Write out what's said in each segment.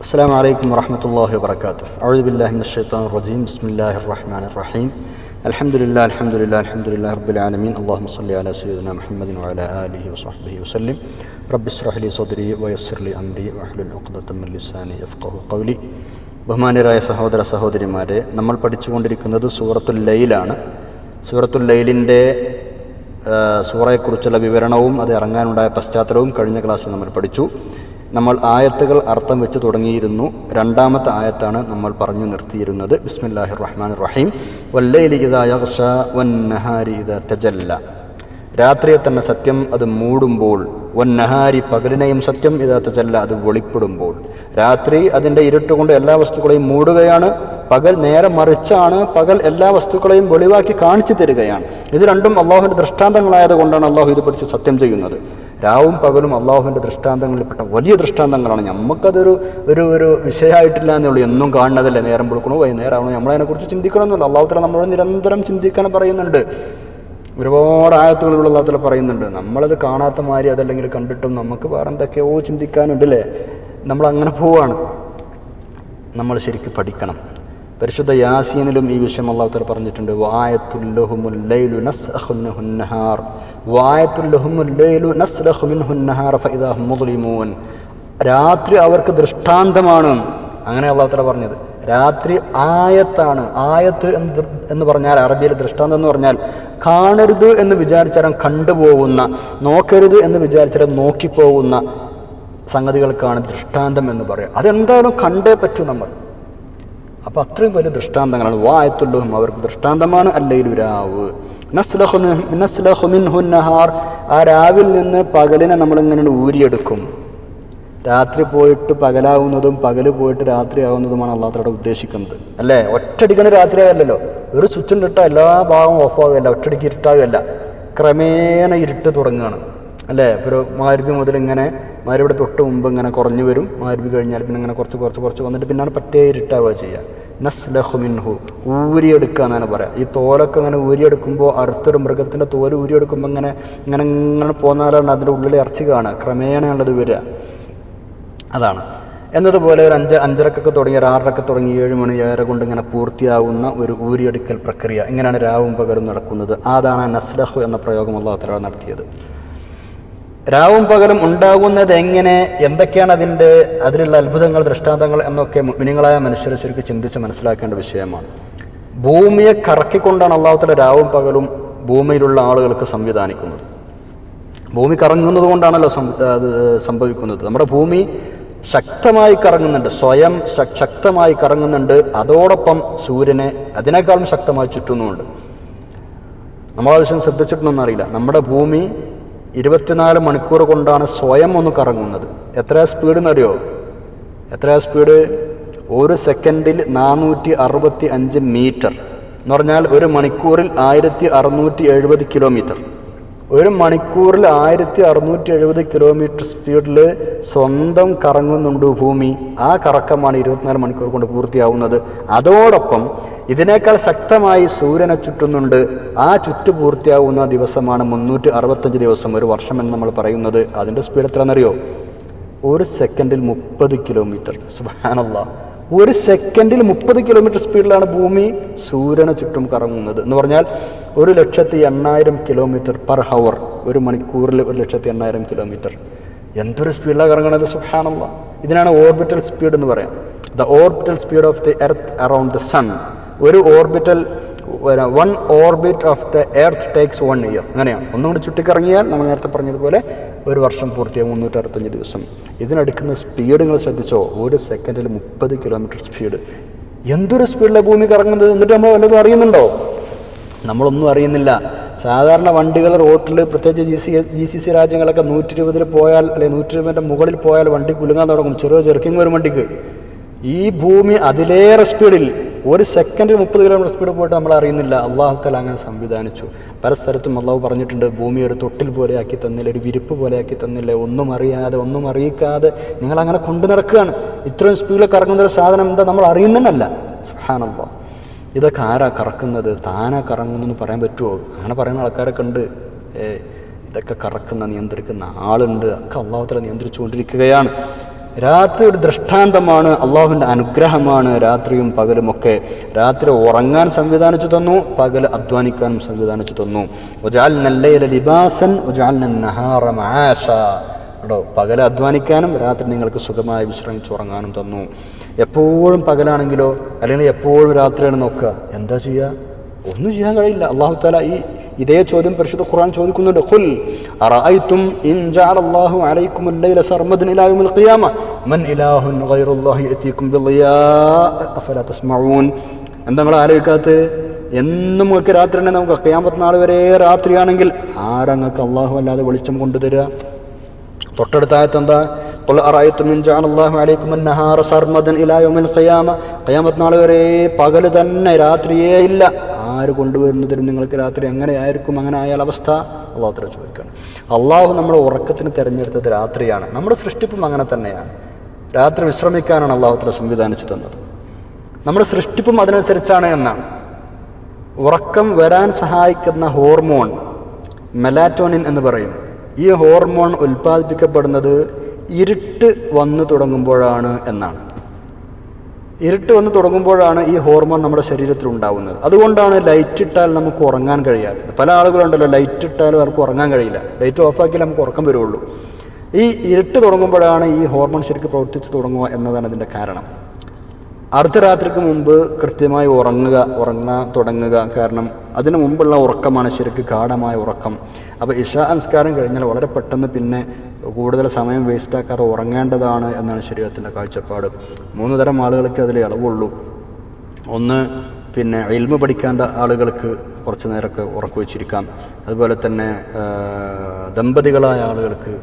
السلام عليكم ورحمة الله وبركاته أعوذ بالله من الشيطان الرجيم بسم الله الرحمن الرحيم الحمد لله الحمد لله الحمد لله رب العالمين اللهم صل على سيدنا محمد وعلى آله وصحبه وسلم رب اشرح لي صدري ويسر لي أمري واحلل عقدة من لساني يفقه قولي ബഹുമാനരായ സഹോദര സഹോദരിമാരെ നമ്മൾ പഠിച്ചുകൊണ്ടിരിക്കുന്നത് സൂറത്തുൽ ലൈലാണ് സൂറത്തുൽ ലൈലിൻ്റെ സൂറയെക്കുറിച്ചുള്ള വിവരണവും അത് ഇറങ്ങാനുണ്ടായ പശ്ചാത്തലവും കഴിഞ്ഞ ക്ലാസ്സിൽ നമ്മൾ പഠിച്ചു നമ്മൾ ആയത്തുകൾ അർത്ഥം വെച്ച് തുടങ്ങിയിരുന്നു. രണ്ടാമത്തെ ആയത്താണ് നമ്മൾ പറഞ്ഞു നിർത്തിയിരുന്നത്. ബിസ്മില്ലാഹി റഹ്മാൻ റഹീം തജല്ല. രാത്രിയെ തന്നെ സത്യം അത് മൂടുമ്പോൾ വന്നഹാരി പകലിനെയും സത്യം ഇദാ തജല്ല അത് വെളിപ്പെടുമ്പോൾ. രാത്രി അതിന്റെ ഇരുട്ടുകൊണ്ട് എല്ലാ വസ്തുക്കളെയും മൂടുകയാണ്. പകൽ നേരെ മറിച്ചാണ് പകൽ എല്ലാ വസ്തുക്കളെയും വെളിവാക്കി കാണിച്ചു തരികയാണ്. ഇത് രണ്ടും അള്ളാഹുവിന്റെ ദൃഷ്ടാന്തങ്ങളായത് കൊണ്ടാണ് അള്ളാഹു ഇത് പഠിച്ച് സത്യം ചെയ്യുന്നത്. രാവും പകലും അള്ളാഹുവിന്റെ ദൃഷ്ടാന്തങ്ങളിൽപ്പെട്ട വലിയ ദൃഷ്ടാന്തങ്ങളാണ്. നമുക്കതൊരു ഒരു ഒരു വിഷയമായിട്ടില്ല എന്നുള്ളൂ. എന്നും കാണുന്നതല്ലേ? നേരം കൊടുക്കണോ വൈകുന്നേരം ആവണോ നമ്മളതിനെക്കുറിച്ച് ചിന്തിക്കണമെന്നില്ല അള്ളാഹുത്തല നമ്മളോട് നിരന്തരം ചിന്തിക്കാൻ പറയുന്നുണ്ട്. ഒരുപാട് ആയത്തുകളിലുള്ള അള്ളാഹുത്തല പറയുന്നുണ്ട്. നമ്മളത് കാണാത്ത മാതിരി അതല്ലെങ്കിൽ കണ്ടിട്ടും നമുക്ക് വേറെ എന്തൊക്കെയോ ചിന്തിക്കാനുണ്ടല്ലേ നമ്മൾ അങ്ങനെ പോവാണ്. നമ്മൾ ശരിക്കും പഠിക്കണം. പരിശുദ്ധ യാസീനിലും ഈ വിഷയം അള്ളാഹു അള്ളാഹുത്തല പറഞ്ഞിട്ടുണ്ട്. രാത്രി അവർക്ക് ദൃഷ്ടാന്തമാണ്. അങ്ങനെ അള്ളാഹു അള്ളാഹുത്തല പറഞ്ഞത്. രാത്രി ആയത്താണ്. ആയത്ത് എന്ന് എന്ന് പറഞ്ഞാൽ അറബിയിൽ ദൃഷ്ടാന്തം എന്ന് പറഞ്ഞാൽ കാണരുത് എന്ന് വിചാരിച്ചാലും കണ്ടുപോകുന്ന നോക്കരുത് എന്ന് വിചാരിച്ചാലും നോക്കിപ്പോകുന്ന സംഗതികൾക്കാണ് ദൃഷ്ടാന്തം എന്ന് പറയുക. അതെന്തായാലും കണ്ടേ പറ്റൂ നമ്മൾ. അപ്പൊ അത്രയും വലിയ ദൃഷ്ടാന്തങ്ങളാണ്. വായത്തുള്ളതും അവർക്ക് ദൃഷ്ടാന്തമാണ്. അല്ലെങ്കിൽ രാവ്. ആ രാവിൽ നിന്ന് പകലിനെ നമ്മൾ നമ്മളിങ്ങനെ ഊരിയെടുക്കും. രാത്രി പോയിട്ട് പകലാവുന്നതും പകൽ പോയിട്ട് രാത്രി ആവുന്നതുമാണ് അള്ളാഹത്തോടെ ഉദ്ദേശിക്കുന്നത്. അല്ലേ? ഒറ്റടിക്കണ രാത്രിയാകല്ലോ ഒരു സ്വിച്ചിൽ ഇട്ടാൽ എല്ലാ ഭാഗവും ഓഫാകുകയല്ല ഒറ്റടിക്ക് ഇരുട്ടാകുകയല്ല. ക്രമേണ ഇരുട്ട് തുടങ്ങുകയാണ്. അല്ലേ? ഇപ്പോൾ മാരുതി മുതൽ ഇങ്ങനെ മാരുവിടെ തൊട്ട് മുമ്പ് ഇങ്ങനെ കുറഞ്ഞു വരും. മാരുതി കഴിഞ്ഞാൽ പിന്നെ ഇങ്ങനെ കുറച്ച് കുറച്ച് കുറച്ച് വന്നിട്ട് പിന്നാണ് പറ്റേ ഇരുട്ടാവുക ചെയ്യുക. നസ്ലഹു മിൻഹു. ഊരിയെടുക്കുക എന്നാണ് പറയാം. ഈ തോലൊക്കെ ഇങ്ങനെ ഊരിയെടുക്കുമ്പോൾ അടുത്തൊരു മൃഗത്തിന്റെ തോൽ ഊരിയെടുക്കുമ്പോൾ ഇങ്ങനെ ഇങ്ങനെ ഇങ്ങനെ പോന്നാലാണ് അതിന്റെ ഉള്ളിൽ ഇറച്ചി കാണുക. ക്രമേണയുള്ളത് വരിക. അതാണ്. എന്നതുപോലെ ഒരു അഞ്ച് അഞ്ചരക്കൊക്കെ തുടങ്ങി ഒരു ആറരക്ക് തുടങ്ങി ഏഴ് മണി ഏഴര കൊണ്ട് ഇങ്ങനെ പൂർത്തിയാവുന്ന ഒരു ഊരിയെടുക്കൽ പ്രക്രിയ. ഇങ്ങനെയാണ് രാവും പകരും നടക്കുന്നത്. അതാണ് നസ്ലഹു എന്ന പ്രയോഗം അള്ളാഹു നടത്തിയത്. രാവും പകലും ഉണ്ടാകുന്നത് എങ്ങനെ എന്തൊക്കെയാണ് അതിന്റെ അതിലുള്ള അത്ഭുതങ്ങൾ ദൃഷ്ടാന്തങ്ങൾ എന്നൊക്കെ മിനിങ്ങളായ മനുഷ്യരെ ശരിക്കും ചിന്തിച്ച് മനസ്സിലാക്കേണ്ട വിഷയമാണ്. ഭൂമിയെ കറക്കിക്കൊണ്ടാണ് അള്ളാഹുത്തല രാവും പകലും ഭൂമിയിലുള്ള ആളുകൾക്ക് സംവിധാനിക്കുന്നത്. ഭൂമി കറങ്ങുന്നത് കൊണ്ടാണല്ലോ സംഭവിക്കുന്നത്. നമ്മുടെ ഭൂമി ശക്തമായി കറങ്ങുന്നുണ്ട്. സ്വയം ശക്തമായി കറങ്ങുന്നുണ്ട്. അതോടൊപ്പം സൂര്യനെ അതിനേക്കാളും ശക്തമായി ചുറ്റുന്നുമുണ്ട്. നമ്മളാവശ്യം ശ്രദ്ധിച്ചിട്ടുണ്ടെന്നറിയില്ല നമ്മുടെ ഭൂമി ഇരുപത്തിനാല് മണിക്കൂർ കൊണ്ടാണ് സ്വയം ഒന്ന് കറങ്ങുന്നത്. എത്ര സ്പീഡ് എന്നറിയോ? എത്ര സ്പീഡ് ഒരു സെക്കൻഡിൽ നാനൂറ്റി അറുപത്തി അഞ്ച് മീറ്റർ എന്ന് പറഞ്ഞാൽ ഒരു മണിക്കൂറിൽ ആയിരത്തി അറുന്നൂറ്റി എഴുപത് കിലോമീറ്റർ ഒരു മണിക്കൂറിൽ ആയിരത്തി അറുന്നൂറ്റി എഴുപത് കിലോമീറ്റർ സ്പീഡിൽ സ്വന്തം കറങ്ങുന്നുണ്ട് ഭൂമി. ആ കറക്കമാണ് ഇരുപത്തിനാല് മണിക്കൂർ കൊണ്ട് പൂർത്തിയാവുന്നത്. അതോടൊപ്പം ഇതിനേക്കാൾ ശക്തമായി സൂര്യനെ ചുറ്റുന്നുണ്ട്. ആ ചുറ്റു പൂർത്തിയാവുന്ന ദിവസമാണ് മുന്നൂറ്റി അറുപത്തഞ്ച് ദിവസം ഒരു വർഷം എന്ന് നമ്മൾ പറയുന്നത്. അതിന്റെ സ്പീഡ് എത്രയാണെന്നറിയോ? ഒരു സെക്കൻഡിൽ മുപ്പത് കിലോമീറ്റർ സുബാനല്ല ഒരു സെക്കൻഡിൽ മുപ്പത് കിലോമീറ്റർ സ്പീഡിലാണ് ഭൂമി സൂര്യനെ ചുറ്റും കറങ്ങുന്നത്. എന്ന് പറഞ്ഞാൽ ഒരു ലക്ഷത്തി എണ്ണായിരം കിലോമീറ്റർ പെർ ഹവർ ഒരു മണിക്കൂറിൽ ഒരു ലക്ഷത്തി എണ്ണായിരം കിലോമീറ്റർ എന്തൊരു സ്പീഡിലാണ് കറങ്ങണത്? സുഹാനല്ല ഇതിനാണ് ഓർബിറ്റൽ സ്പീഡ് എന്ന് പറയാം. The orbital speed of the earth around the sun ഒരു orbital one orbit of the earth takes one year അങ്ങനെയാണ്. ഒന്നും കൂടി ചുറ്റിക്കറങ്ങിയാൽ നമ്മൾ നേരത്തെ പറഞ്ഞതുപോലെ ഒരു വർഷം പൂർത്തിയാകും മുന്നൂറ്റി അറുപത്തഞ്ച് ദിവസം. ഇതിനെടുക്കുന്ന സ്പീഡ് നിങ്ങൾ ശ്രദ്ധിച്ചോ? ഒരു സെക്കൻഡിൽ മുപ്പത് കിലോമീറ്റർ സ്പീഡ് എന്തൊരു സ്പീഡിലാണ് ഭൂമി കറങ്ങുന്നത്? എന്നിട്ട് നമ്മൾ വല്ലതും അറിയുന്നുണ്ടോ? നമ്മളൊന്നും അറിയുന്നില്ല. സാധാരണ വണ്ടികൾ റോട്ടിൽ പ്രത്യേകിച്ച് G C G C C രാജ്യങ്ങളൊക്കെ നൂറ്റി ഇരുപതിൽ പോയാൽ അല്ലെങ്കിൽ നൂറ്റി ഇരുപതിന്റെ മുകളിൽ പോയാൽ വണ്ടി കുലുങ്ങാൻ തുടങ്ങും. ചെറിയ ചെറുക്കിങ് ഒരു വണ്ടിക്ക്. ഈ ഭൂമി അതിലേറെ സ്പീഡിൽ ഒരു സെക്കൻഡിൽ മുപ്പത് കിലോമീറ്റർ സ്പീഡ് പോയിട്ട് നമ്മൾ അറിയുന്നില്ല. അള്ളാഹു തല അങ്ങനെ സംവിധാനിച്ചു. പല സ്ഥലത്തും അള്ളാഹു പറഞ്ഞിട്ടുണ്ട് ഭൂമി ഒരു തൊട്ടിൽ പോലെ ആക്കി തന്നില്ല ഒരു വിരിപ്പ് ആക്കി തന്നില്ല ഒന്നും അറിയാതെ ഒന്നും അറിയിക്കാതെ നിങ്ങൾ അങ്ങനെ കൊണ്ടു നടക്കുകയാണ്. ഇത്രയും സ്പീഡിൽ കറങ്ങുന്ന ഒരു സാധനം എന്താ നമ്മൾ അറിയുന്നതല്ല. സുഹാനല്ലോ ഇതൊക്കെ ആരാ കറക്കുന്നത്? താനാ കറങ്ങുന്നെന്ന് പറയാൻ പറ്റുമോ അങ്ങനെ പറയുന്ന ആൾക്കാരൊക്കെ ഉണ്ട്. ഇതൊക്കെ കറക്കുന്ന നിയന്ത്രിക്കുന്ന ആളുണ്ട്. ഒക്കെ അള്ളാഹുത്തല നിയന്ത്രിച്ചുകൊണ്ടിരിക്കുകയാണ് രാത്രി ഒരു ദൃഷ്ടാന്തമാണ് അള്ളാഹുവിന്റെ അനുഗ്രഹമാണ് രാത്രിയും പകലും ഒക്കെ. രാത്രി ഉറങ്ങാൻ സംവിധാനിച്ചു തന്നു പകൽ അധ്വാനിക്കാനും സംവിധാനിച്ചു തന്നു. ഉജാൽ ലിബാസൻ കേട്ടോ പകൽ അധ്വാനിക്കാനും രാത്രി നിങ്ങൾക്ക് സുഖമായി വിശ്രമിച്ച് ഉറങ്ങാനും തന്നു. എപ്പോഴും പകലാണെങ്കിലോ അല്ലെങ്കിൽ എപ്പോഴും രാത്രിയാണ് നോക്കുക. എന്താ ചെയ്യുക ഒന്നും ചെയ്യാൻ കഴിയില്ല. അള്ളാഹു താല ഈ ഇതേ ചോദ്യം പരിശുദ്ധ ഖുർആൻ ചോദിക്കുന്നുണ്ട് ഖുൽ അറഅയ്തും ഇൻ ജഅലല്ലാഹു അലൈക്കും അല്ലൈല സർമദൻ ഇലാ യൗമിൽ ഖിയാമ മൻ ഇലാഹുൻ ഗൈറുല്ലാഹി യതീക്കും ബിളിയാ അഫലാ തസ്മഊൻ എന്താ നിങ്ങൾ ആലോചിക്കാത്ത എന്നും നിങ്ങൾക്ക് രാത്രി തന്നെ നമുക്ക് ഖിയാമത്ത് നാൾ വരെ രാത്രിയാണെങ്കിൽ ആരങ്ങൾക്ക് അള്ളാഹു അല്ലാതെ വെളിച്ചം കൊണ്ടുതരിക തൊട്ടടുത്ത ആയത്ത് എന്താ قل أرأيتم إن جعل الله عليكم النهار سرمدا إلى يوم القيامة ഖിയാമത്ത് നാൾ വരെ പകല് തന്നെ രാത്രിയേ ഇല്ല ആര് കൊണ്ടുവരുന്നതിനും നിങ്ങൾക്ക് രാത്രി അങ്ങനെ ആയിരിക്കും അങ്ങനെ ആയാൽ അവസ്ഥ? അള്ളാഹു തല ചോദിക്കണം അള്ളാഹു നമ്മൾ ഉറക്കത്തിന് തിരഞ്ഞെടുത്തത് രാത്രിയാണ്. നമ്മുടെ സൃഷ്ടിപ്പും അങ്ങനെ തന്നെയാണ്. രാത്രി വിശ്രമിക്കാനാണ് അള്ളാഹു തല സംവിധാനിച്ചു തന്നത്. നമ്മുടെ സൃഷ്ടിപ്പും അതിനനുസരിച്ചാണ് എന്നാണ്. ഉറക്കം വരാൻ സഹായിക്കുന്ന ഹോർമോൺ മെലാറ്റോണിൻ എന്ന് പറയും. ഈ ഹോർമോൺ ഉൽപ്പാദിപ്പിക്കപ്പെടുന്നത് ഇരുട്ട് വന്നു തുടങ്ങുമ്പോഴാണ് എന്നാണ്. ഇരുട്ട് വന്ന് തുടങ്ങുമ്പോഴാണ് ഈ ഹോർമോൺ നമ്മുടെ ശരീരത്തിൽ ഉണ്ടാവുന്നത്. അതുകൊണ്ടാണ് ലൈറ്റ് ഇട്ടാൽ നമുക്ക് ഉറങ്ങാൻ കഴിയാത്തത്. പല ആളുകളുണ്ടല്ലോ ലൈറ്റ് ഇട്ടാലും അവർക്ക് ഉറങ്ങാൻ കഴിയില്ല. ലൈറ്റ് ഓഫാക്കിയാൽ നമുക്ക് ഉറക്കം വരുള്ളൂ. ഈ ഇരുട്ട് തുടങ്ങുമ്പോഴാണ് ഈ ഹോർമോൺ ശരിക്കും പ്രവർത്തിച്ച് തുടങ്ങുക എന്നതാണ് അതിന്റെ കാരണം. അർദ്ധരാത്രിക്ക് മുമ്പ് കൃത്യമായി ഉറങ്ങുക ഉറങ്ങാൻ തുടങ്ങുക. കാരണം അതിനു മുമ്പുള്ള ഉറക്കമാണ് ശരിക്കും ഗാഠമായ ഉറക്കം. അപ്പോൾ ഇഷാ സംസ്കാരം കഴിഞ്ഞാൽ വളരെ പെട്ടെന്ന് പിന്നെ കൂടുതൽ സമയം വേസ്റ്റാക്കാതെ ഉറങ്ങേണ്ടതാണ് എന്നാണ് ശരീരത്തിന്റെ കാഴ്ചപ്പാട്. മൂന്ന് തരം ആളുകൾക്ക് അതിൽ ഇളവുള്ളൂ ഒന്ന് പിന്നെ ഇൽമ പഠിക്കേണ്ട ആളുകൾക്ക് കുറച്ച് നേരമൊക്കെ ഉറക്കു ഉറക്കുവെച്ചിരിക്കാം അതുപോലെ തന്നെ ദമ്പതികളായ ആളുകൾക്ക്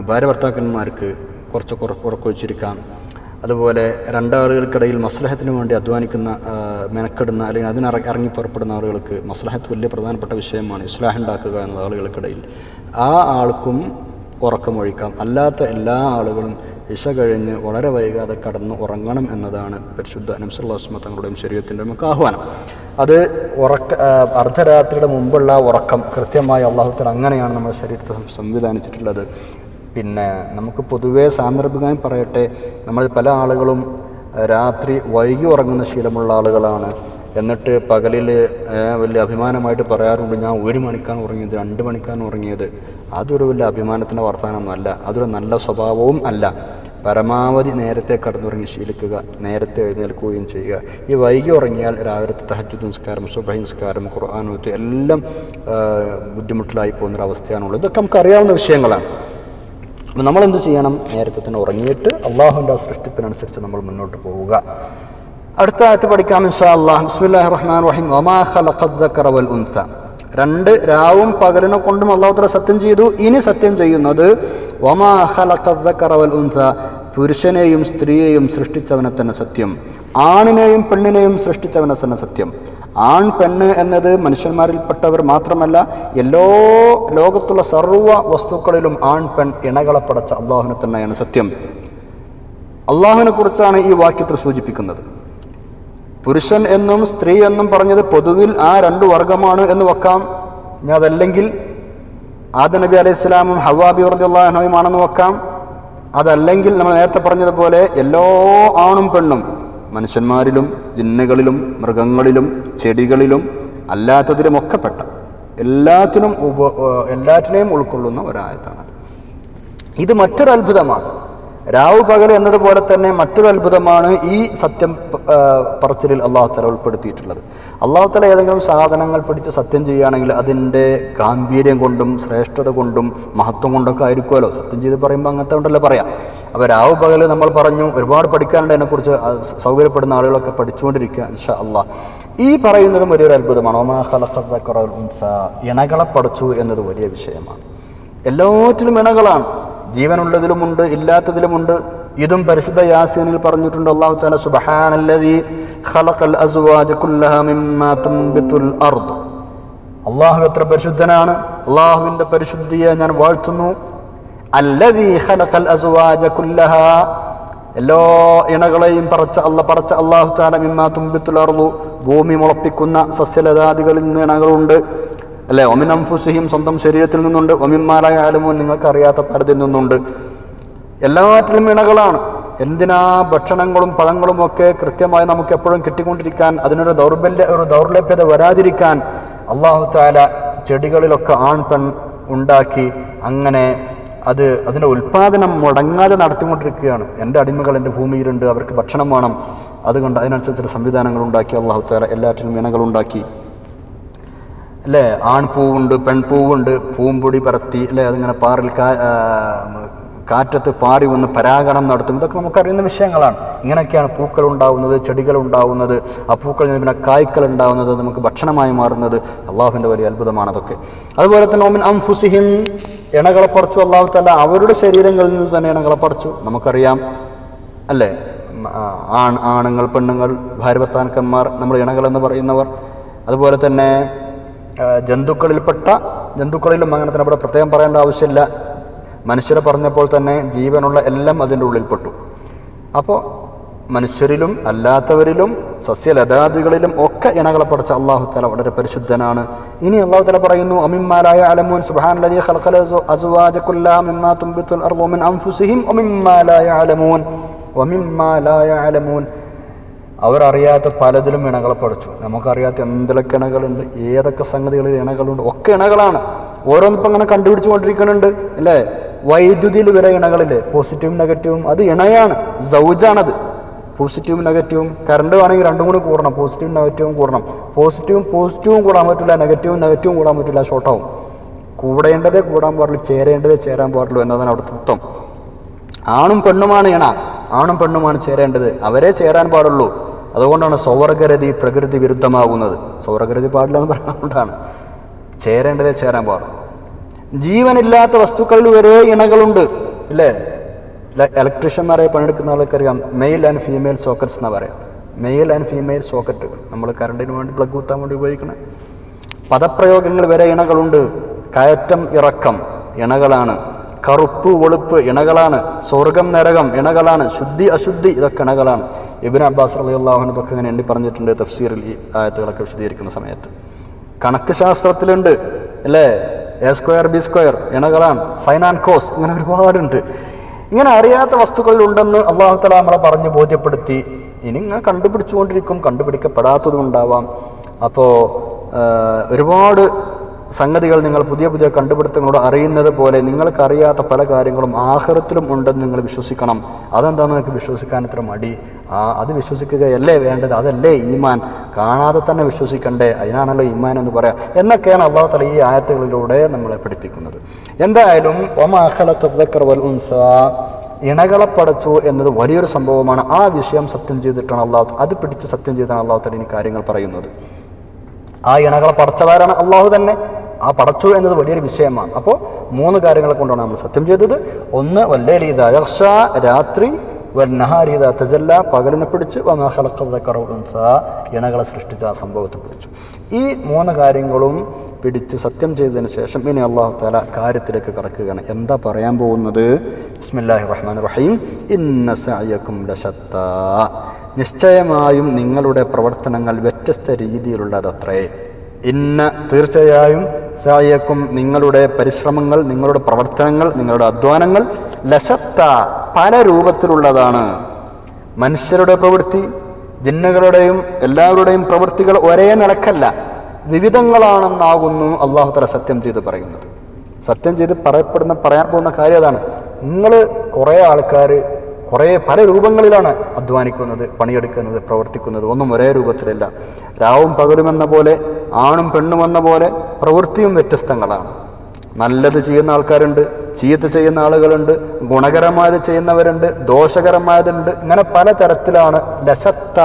ഭാര്യ ഭർത്താക്കന്മാർക്ക് കുറച്ചൊക്കെ ഉറക്കു ഉറക്കൊഴിച്ചിരിക്കാം അതുപോലെ രണ്ടാളുകൾക്കിടയിൽ മസ്ലഹത്തിന് വേണ്ടി അധ്വാനിക്കുന്ന മെനക്കെടുന്ന അല്ലെങ്കിൽ അതിന് ഇറ- ഇറങ്ങി പുറപ്പെടുന്ന ആളുകൾക്ക് മസ്ലഹത്ത് വലിയ പ്രധാനപ്പെട്ട വിഷയമാണ് ഇസ്ലാഹ് ഉണ്ടാക്കുക എന്നത് ആളുകൾക്കിടയിൽ. ആ ആൾക്കും ഉറക്കമൊഴിക്കാം അല്ലാത്ത എല്ലാ ആളുകളും ഇശ കഴിഞ്ഞ് വളരെ വൈകാതെ കടന്ന് ഉറങ്ങണം എന്നതാണ് പരിശുദ്ധ നംസല്ലാസ്മ തങ്ങളുടെയും ശരീരത്തിന്റെ നമുക്ക് ആഹ്വാനം. അത് ഉറക്ക അർദ്ധരാത്രിയുടെ മുമ്പുള്ള ഉറക്കം കൃത്യമായി അള്ളാഹുത്തർ അങ്ങനെയാണ് നമ്മുടെ ശരീരത്തെ സംവിധാനിച്ചിട്ടുള്ളത്. പിന്നെ നമുക്ക് പൊതുവേ സാന്ദർഭികമായി പറയട്ടെ നമ്മൾ പല ആളുകളും രാത്രി വൈകി ഉറങ്ങുന്ന ശീലമുള്ള ആളുകളാണ്. എന്നിട്ട് പകലിൽ വലിയ അഭിമാനമായിട്ട് പറയാറുണ്ട് ഞാൻ ഒരു മണിക്കാണ് ഉറങ്ങിയത് രണ്ട് മണിക്കാണ് ഉറങ്ങിയത്. അതൊരു വലിയ അഭിമാനത്തിന്റെ വർത്തമാനമൊന്നുമല്ല അതൊരു നല്ല സ്വഭാവവും അല്ല. പരമാവധി നേരത്തെ കടന്നുറങ്ങി ശീലിക്കുക നേരത്തെ എഴുന്നേൽക്കുകയും ചെയ്യുക. ഈ വൈകി ഉറങ്ങിയാൽ രാവിലത്തെ തഹജുദ് നിസ്കാരം സുബഹി നിസ്കാരം ഖുർആാനൂത്ത് എല്ലാം ബുദ്ധിമുട്ടിലായി പോകുന്നൊരവസ്ഥയാണുള്ളത്. ഇതൊക്കെ നമുക്ക് അറിയാവുന്ന വിഷയങ്ങളാണ്. അപ്പം നമ്മളെന്ത് ചെയ്യണം? നേരത്തെ തന്നെ ഉറങ്ങിയിട്ട് അള്ളാഹുവിന്റെ ആ സൃഷ്ടിപ്പിനനുസരിച്ച് നമ്മൾ മുന്നോട്ട് പോവുക. അടുത്ത ആയത്ത് പഠിക്കാം ഇൻഷാ ബിസ്മില്ലാഹി റഹ്മാൻ റഹീം വൽ ഉൻസ. രണ്ട് രാവും പകലിനെ കൊണ്ടും അള്ളാഹുത്തല സത്യം ചെയ്തു. ഇനി സത്യം ചെയ്യുന്നത് വൽ ഉൻസ. പുരുഷനെയും സ്ത്രീയെയും സൃഷ്ടിച്ചവനെ തന്നെ സത്യം. ആണിനെയും പെണ്ണിനെയും സൃഷ്ടിച്ചവനെ തന്നെ സത്യം. ആൺ പെണ്ണ് എന്നത് മനുഷ്യന്മാരിൽപ്പെട്ടവർ മാത്രമല്ല എല്ലാ ലോകത്തുള്ള സർവ വസ്തുക്കളിലും ആൺ പെൺ ഇണകളെ പടച്ച അള്ളാഹുവിനെ തന്നെയാണ് സത്യം. അള്ളാഹുവിനെ കുറിച്ചാണ് ഈ വാക്യത്തിൽ സൂചിപ്പിക്കുന്നത്. പുരുഷൻ എന്നും സ്ത്രീ എന്നും പറഞ്ഞത് പൊതുവിൽ ആ രണ്ടു വർഗമാണ് എന്ന് വെക്കാം. ഇനി അതല്ലെങ്കിൽ ആദ നബി അലൈഹി സ്വലാമും ഹവാബി വർദ്ദുല്ലാഹുമാണെന്ന് വെക്കാം. അതല്ലെങ്കിൽ നമ്മൾ നേരത്തെ പറഞ്ഞതുപോലെ എല്ലാ ആണും പെണ്ണും മനുഷ്യന്മാരിലും ജിന്നുകളിലും മൃഗങ്ങളിലും ചെടികളിലും അല്ലാത്തതിലുമൊക്കെ പെട്ട എല്ലാത്തിനും ഉപ എല്ലാറ്റിനെയും ഉൾക്കൊള്ളുന്ന ഒരായത്താണ് ഇത് മറ്റൊരു അത്ഭുതമാണ് രാവ് പകൽ എന്നതുപോലെ തന്നെ മറ്റൊരു അത്ഭുതമാണ് ഈ സത്യം പറച്ചിലിൽ അള്ളാഹു തല ഉൾപ്പെടുത്തിയിട്ടുള്ളത്. അള്ളാഹു തല ഏതെങ്കിലും സാധനങ്ങൾ പിടിച്ച് സത്യം ചെയ്യുകയാണെങ്കിൽ അതിന്റെ ഗാംഭീര്യം കൊണ്ടും ശ്രേഷ്ഠത കൊണ്ടും മഹത്വം കൊണ്ടൊക്കെ ആയിരിക്കുമല്ലോ. സത്യം ചെയ്ത് പറയുമ്പോൾ അങ്ങനത്തെ ഉണ്ടല്ലോ പറയാം. അപ്പോൾ രാവ് പകൽ നമ്മൾ പറഞ്ഞു ഒരുപാട് പഠിക്കാനുണ്ട് അതിനെക്കുറിച്ച് സൗകര്യപ്പെടുന്ന ആളുകളൊക്കെ പഠിച്ചുകൊണ്ടിരിക്കുക ഇൻഷാ അള്ളാഹ് ഈ പറയുന്നതും വലിയൊരു അത്ഭുതമാണ്. ഇണകളെ പടച്ചു എന്നത് വലിയ വിഷയമാണ്. എല്ലാറ്റിലും ഇണകളാണ്. ജീവനുള്ളതിലുമുണ്ട് ഇല്ലാത്തതിലുമുണ്ട്. ഇതും പരിശുദ്ധ യാസീനിൽ പറഞ്ഞിട്ടുണ്ട്. അള്ളാഹു താല സുബഹാനല്ലതി ഖലഖൽ അസ്വാജ അള്ളാഹു എത്ര പരിശുദ്ധനാണ്. അള്ളാഹുവിന്റെ പരിശുദ്ധിയെ ഞാൻ വാഴ്ത്തുന്നു. എല്ലോ ഖലഖൽ അസ്വാജ ഇണകളെയും പറച്ച അല്ല പറച്ച അള്ളാഹു താല തുംബിത്തുൽ അർദു. ഭൂമി മുളപ്പിക്കുന്ന സസ്യലതാദികളിൽ നിന്ന് ഇണകളുണ്ട്. അല്ലെ? ഒമിൻ സ്വന്തം ശരീരത്തിൽ നിന്നുണ്ട്. ഒമിന്മാരായ ആലുമോ നിങ്ങൾക്ക് അറിയാത്ത പലതിൽ നിന്നുണ്ട്. എല്ലാറ്റിലും ഇണകളാണ്. എന്തിനാ ഭക്ഷണങ്ങളും പഴങ്ങളും ഒക്കെ കൃത്യമായി നമുക്ക് എപ്പോഴും കിട്ടിക്കൊണ്ടിരിക്കാൻ അതിനൊരു ദൗർബല്യ ഒരു ദൗർലഭ്യത വരാതിരിക്കാൻ അള്ളാഹു താല ചെടികളിലൊക്കെ ആൺ പെൺ ഉണ്ടാക്കി അങ്ങനെ അത് അതിന്റെ ഉൽപ്പാദനം മുടങ്ങാതെ നടത്തിക്കൊണ്ടിരിക്കുകയാണ്. എന്റെ അടിമകൾ എന്റെ ഭൂമിയിലുണ്ട്. അവർക്ക് ഭക്ഷണം വേണം. അതുകൊണ്ട് അതിനനുസരിച്ചുള്ള സംവിധാനങ്ങൾ ഉണ്ടാക്കി അള്ളാഹു താല എല്ലാറ്റിലും ഇണകളുണ്ടാക്കി അല്ലേ? ആൺപൂവുണ്ട് പെൺപൂവുണ്ട് പൂമ്പൊടി പരത്തി അല്ലേ? അതിങ്ങനെ പാറിൽ കാ കാറ്റത്ത് പാറി വന്ന് പരാഗണം നടത്തും. ഇതൊക്കെ നമുക്കറിയുന്ന വിഷയങ്ങളാണ്. ഇങ്ങനെയൊക്കെയാണ് പൂക്കൾ ഉണ്ടാവുന്നത് ചെടികൾ ഉണ്ടാവുന്നത്. ആ പൂക്കളിൽ നിന്ന് പിന്നെ കായ്ക്കൾ ഉണ്ടാവുന്നത് നമുക്ക് ഭക്ഷണമായി മാറുന്നത്. അള്ളാഹുവിന്റെ വലിയ അത്ഭുതമാണ് അതൊക്കെ. അതുപോലെ തന്നെ ഓമിൻ അംഫുസിഹിം ഇണകളെ പറിച്ചു. അള്ളാഹു തല്ല അവരുടെ ശരീരങ്ങളിൽ നിന്ന് തന്നെ ഇണകളെ പറിച്ചു. നമുക്കറിയാം അല്ലേ? ആൺ ആണുങ്ങൾ പെണ്ണുങ്ങൾ ഭാര്യഭർത്താക്കന്മാർ നമ്മൾ ഇണകളെന്ന് പറയുന്നവർ. അതുപോലെ തന്നെ ജന്തുക്കളിൽപ്പെട്ട ജന്തുക്കളിലും അങ്ങനെ തന്നെ ഇവിടെ പ്രത്യേകം പറയേണ്ട ആവശ്യമില്ല. മനുഷ്യരെ പറഞ്ഞപ്പോൾ തന്നെ ജീവനുള്ള എല്ലാം അതിന്റെ ഉള്ളിൽപ്പെട്ടു. അപ്പോൾ മനുഷ്യരിലും അല്ലാത്തവരിലും സസ്യലതാദികളിലും ഒക്കെ ഇണകളെ പഠിച്ച അള്ളാഹു തല വളരെ പരിശുദ്ധനാണ്. ഇനി അള്ളാഹു തല പറയുന്നു അമിമാലായ അലമൂൻ തുംബിത്തുൽ അർളു മിൻ അൻഫുസിഹിം അലമൂൻ യഅലമൂൻ. അവരറിയാത്ത പലതിലും ഇണകളെ പഠിച്ചു നമുക്കറിയാത്ത എന്തൊക്കെ ഇണകളുണ്ട് ഏതൊക്കെ സംഗതികളിൽ ഇണകളുണ്ട് ഒക്കെ ഇണകളാണ്. ഓരോന്നിപ്പം അങ്ങനെ കണ്ടുപിടിച്ചു കൊണ്ടിരിക്കുന്നുണ്ട് അല്ലേ? വൈദ്യുതിയിൽ വരെ ഇണകളില്ലേ? പോസിറ്റീവും നെഗറ്റീവും അത് ഇണയാണ് സൗജാണത്. പോസിറ്റീവും നെഗറ്റീവും കറണ്ട് വേണമെങ്കിൽ രണ്ടും കൂടി കൂടണം. പോസിറ്റീവും നെഗറ്റീവും കൂടണം. പോസിറ്റീവും പോസിറ്റീവും കൂടാൻ പറ്റില്ല നെഗറ്റീവും നെഗറ്റീവും കൂടാൻ പറ്റില്ല ഷോർട്ടാവും കൂടേണ്ടതേ കൂടാൻ പാടുള്ളൂ ചേരേണ്ടതേ ചേരാൻ പാടുള്ളൂ എന്നതാണ് അവിടുത്തെ തത്വം. ആണും പെണ്ണുമാണ് ഇണ. ആണും പെണ്ണുമാണ് ചേരേണ്ടത്. അവരെ ചേരാൻ പാടുള്ളൂ. അതുകൊണ്ടാണ് സൗവർഗരതി പ്രകൃതി വിരുദ്ധമാകുന്നത്. സൗവർഗരതി പാടില്ല എന്ന് പറഞ്ഞുകൊണ്ടാണ്. ചേരേണ്ടതേ ചേരാൻ പാടും ജീവനില്ലാത്ത വസ്തുക്കളിൽ വരെ ഇണകളുണ്ട് അല്ലേ ഇലക്ട്രീഷ്യന്മാരെ പണിയെടുക്കുന്ന ആൾക്കറിയാം മെയിൽ ആൻഡ് ഫീമെയിൽ സോക്കറ്റ്സ് എന്നാണ് പറയാം. മെയിൽ ആൻഡ് ഫീമെയിൽ സോക്കറ്റുകൾ നമ്മൾ കറണ്ടിന് വേണ്ടി പ്ലഗ് കുത്താൻ വേണ്ടി ഉപയോഗിക്കണം. പദപ്രയോഗങ്ങൾ വരെ ഇണകളുണ്ട്. കയറ്റം ഇറക്കം ഇണകളാണ്. കറുപ്പ് വെളുപ്പ് ഇണകളാണ്. സ്വർഗം നരകം ഇണകളാണ്. ശുദ്ധി അശുദ്ധി ഇതൊക്കെ ഇണകളാണ്. ഇബിൻ അബ്ബാസ് അലി അള്ളാഹുനൊക്കെ ഇങ്ങനെ എണ്ണി പറഞ്ഞിട്ടുണ്ട് തഫ്സീറിൽ ഈ ആയത്തുകളൊക്കെ വിശദീകരിക്കുന്ന സമയത്ത്. കണക്ക് ശാസ്ത്രത്തിലുണ്ട് അല്ലേ? എ സ്ക്വയർ ബി സ്ക്വയർ ഇണകളാണ്. സൈൻ ആൻഡ് കോസ് ഇങ്ങനെ ഒരുപാടുണ്ട്. ഇങ്ങനെ അറിയാത്ത വസ്തുക്കളിൽ ഉണ്ടെന്ന് അള്ളാഹു തല നമ്മളെ പറഞ്ഞ് ബോധ്യപ്പെടുത്തി. ഇനി ഇങ്ങനെ കണ്ടുപിടിച്ചുകൊണ്ടിരിക്കും കണ്ടുപിടിക്കപ്പെടാത്തതും ഉണ്ടാവാം. അപ്പോൾ ഒരുപാട് സംഗതികൾ നിങ്ങൾ പുതിയ പുതിയ കണ്ടുപിടുത്തങ്ങളോട് അറിയുന്നത് പോലെ നിങ്ങൾക്കറിയാത്ത പല കാര്യങ്ങളും ആഹൃത്തിലും ഉണ്ടെന്ന് നിങ്ങൾ വിശ്വസിക്കണം. അതെന്താണെന്ന് നിങ്ങൾക്ക് വിശ്വസിക്കാൻ ഇത്ര മടി? ആ അത് വിശ്വസിക്കുകയല്ലേ വേണ്ടത്? അതല്ലേ ഈമാൻ? കാണാതെ തന്നെ വിശ്വസിക്കണ്ടേ? അതിനാണല്ലോ ഈമാൻ എന്ന് പറയാം. എന്നൊക്കെയാണ് അള്ളാഹു തല ഈ ആയത്തുകളിലൂടെ നമ്മളെ പഠിപ്പിക്കുന്നത്. എന്തായാലും ഒമാഹലത്തക്കർ വൽ ഇണകളെ പടച്ചു എന്നത് വലിയൊരു സംഭവമാണ്. ആ വിഷയം സത്യം ചെയ്തിട്ടാണ് അള്ളാഹു അത് പിടിച്ച് സത്യം ചെയ്താണ് അള്ളാഹു തല ഇനി കാര്യങ്ങൾ പറയുന്നത്. ആ ഇണകളെ പടച്ചതാരാണ്? അള്ളാഹു തന്നെ. ആ പടച്ചു എന്നത് വലിയൊരു വിഷയമാണ്. അപ്പോൾ മൂന്ന് കാര്യങ്ങളെ കൊണ്ടാണ് നമ്മൾ സത്യം ചെയ്തത്. ഒന്ന് വല്ലേലീത അയർഷ രാത്രി വന്നഹാരീത തജല്ല പകലിനെ പിടിച്ച് വമാഹലക്കറവുൻസ ഇണകളെ സൃഷ്ടിച്ച ആ സംഭവത്തെ പിടിച്ചു. ഈ മൂന്ന് കാര്യങ്ങളും പിടിച്ച് സത്യം ചെയ്തതിന് ശേഷം ഇനി അള്ളാഹു താല കാര്യത്തിലേക്ക് കടക്കുകയാണ്. എന്താ പറയാൻ പോകുന്നത്? ബിസ്മില്ലാഹി റഹ്മാൻ റഹീം. ഇന്ന സയക്കും ലശത്ത. നിശ്ചയമായും നിങ്ങളുടെ പ്രവർത്തനങ്ങൾ വ്യത്യസ്ത രീതിയിലുള്ളതത്രേ. ഇന്ന തീർച്ചയായും സായക്കും നിങ്ങളുടെ പരിശ്രമങ്ങൾ നിങ്ങളുടെ പ്രവർത്തനങ്ങൾ നിങ്ങളുടെ അധ്വാനങ്ങൾ ലശത്ത പല രൂപത്തിലുള്ളതാണ്. മനുഷ്യരുടെ പ്രവൃത്തി ജിന്നുകളുടെയും എല്ലാവരുടെയും പ്രവൃത്തികൾ ഒരേ നിലക്കല്ല വിവിധങ്ങളാണെന്നാകുന്നു അള്ളാഹു തല സത്യം ചെയ്ത് പറയുന്നത്. സത്യം ചെയ്ത് പറയപ്പെടുന്ന പറയാൻ പോകുന്ന കാര്യം അതാണ്. നിങ്ങൾ കുറേ ആൾക്കാർ കുറേ പല രൂപങ്ങളിലാണ് അധ്വാനിക്കുന്നത് പണിയെടുക്കുന്നത് പ്രവർത്തിക്കുന്നത്. ഒന്നും ഒരേ രൂപത്തിലല്ല. രാവും പകലുമെന്ന പോലെ ആണും പെണ്ണുമെന്ന പോലെ പ്രവൃത്തിയും വ്യത്യസ്തങ്ങളാണ്. നല്ലത് ചെയ്യുന്ന ആൾക്കാരുണ്ട് ചീത്ത ചെയ്യുന്ന ആളുകളുണ്ട് ഗുണകരമായത് ചെയ്യുന്നവരുണ്ട് ദോഷകരമായതുണ്ട്. ഇങ്ങനെ പല തരത്തിലാണ് ലശത്ത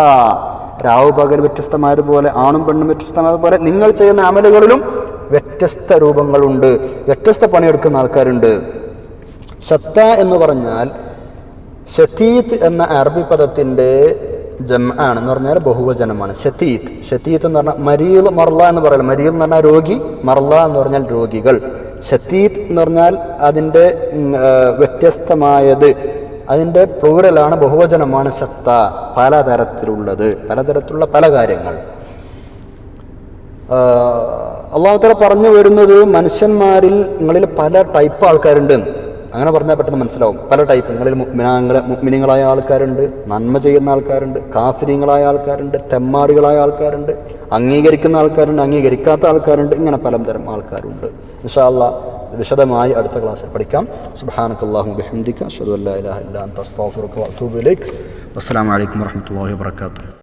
രാവ് പകൽ വ്യത്യസ്തമായതുപോലെ ആണും പെണ്ണും വ്യത്യസ്തമായതുപോലെ നിങ്ങൾ ചെയ്യുന്ന അമലുകളിലും വ്യത്യസ്ത രൂപങ്ങളുണ്ട് വ്യത്യസ്ത പണിയെടുക്കുന്ന ആൾക്കാരുണ്ട്. ശത്ത എന്ന് പറഞ്ഞാൽ ഷത്തീത്ത് എന്ന അറബി പദത്തിന്റെ ജം ആണ് എന്ന് പറഞ്ഞാൽ ബഹുവചനമാണ്. ഷത്തീത്ത് ഷത്തീത്ത് എന്ന് പറഞ്ഞാൽ മരീൽ മർല എന്ന് പറയുന്നത് മരീൽ എന്ന് പറഞ്ഞാൽ രോഗി മർല എന്ന് പറഞ്ഞാൽ രോഗികൾ. ഷത്തീത്ത് എന്ന് പറഞ്ഞാൽ അതിന്റെ വ്യത്യസ്തമായത്. അതിന്റെ പ്ലൂരലാണ് ബഹുവചനമാണ് ശത്ത പലതരത്തിലുള്ളത്. പലതരത്തിലുള്ള പല കാര്യങ്ങൾ. അള്ളാഹുത്തല പറഞ്ഞു വരുന്നത് മനുഷ്യന്മാരിൽ നിങ്ങളിൽ പല ടൈപ്പ് ആൾക്കാരുണ്ട്. അങ്ങനെ പറഞ്ഞാൽ പെട്ടെന്ന് മനസ്സിലാവും. പല ടൈപ്പ് നിങ്ങളിൽ മുഗ്മിനാങ്ങളെ മുഗ്മിനികളായ ആൾക്കാരുണ്ട് നന്മ ചെയ്യുന്ന ആൾക്കാരുണ്ട് കാഫിരിങ്ങളായ ആൾക്കാരുണ്ട് തെമ്മാടികളായ ആൾക്കാരുണ്ട് അംഗീകരിക്കുന്ന ആൾക്കാരുണ്ട് അംഗീകരിക്കാത്ത ആൾക്കാരുണ്ട് ഇങ്ങനെ പലതരം ആൾക്കാരുണ്ട്. ഇൻഷാല്ല വിശദമായി അടുത്ത ക്ലാസ്സിൽ പഠിക്കാം. സുബ്ഹാനക്കല്ലാഹു ബിഹംദിക അഷ്ഹദു അല്ലാ ഇലാഹ ഇല്ലാ വഅതൂബു ഇലൈക്. വസ്സലാമു അലൈക്കും വറഹ്മത്തുള്ളാഹി വബറകാതുഹു